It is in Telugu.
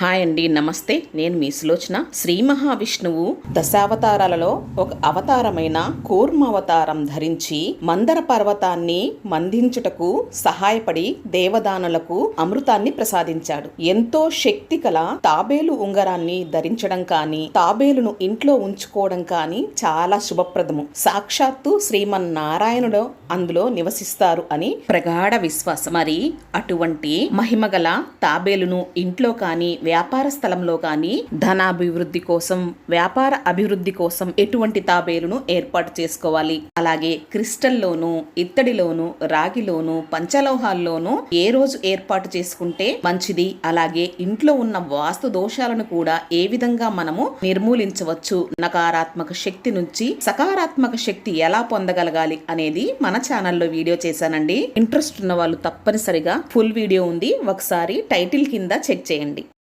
హాయ్ అండి నమస్తే. నేను మీ సులోచన. శ్రీ మహావిష్ణువు దశావతారాలలో ఒక అవతారమైన కూర్మావతారం ధరించి మందర పర్వతాన్ని మందించుటకు సహాయపడి దేవదానులకు అమృతాన్ని ప్రసాదించాడు. ఎంతో శక్తి కల తాబేలు ఉంగరాన్ని ధరించడం కానీ తాబేలును ఇంట్లో ఉంచుకోవడం కానీ చాలా శుభప్రదము. సాక్షాత్తు శ్రీమన్నారాయణుడు అందులో నివసిస్తారు అని ప్రగాఢ విశ్వాసం. మరి అటువంటి మహిమగల తాబేలును ఇంట్లో కానీ వ్యాపార స్థలంలో కానీ ధనాభివృద్ధి కోసం వ్యాపార అభివృద్ధి కోసం ఎటువంటి తాబేలును ఏర్పాటు చేసుకోవాలి. అలాగే క్రిస్టల్లోను ఇత్తడిలోను రాగిలోను పంచలోహాల్లోనూ ఏ రోజు ఏర్పాటు చేసుకుంటే మంచిది. అలాగే ఇంట్లో ఉన్న వాస్తు దోషాలను కూడా ఏ విధంగా మనము నిర్మూలించవచ్చు? నకారాత్మక శక్తి నుంచి సకారాత్మక శక్తి ఎలా పొందగలగాలి అనేది మన ఛానల్లో వీడియో చేశానండి. ఇంట్రెస్ట్ ఉన్న వాళ్ళు తప్పనిసరిగా ఫుల్ వీడియో ఉంది. ఒకసారి టైటిల్ కింద చెక్ చేయండి.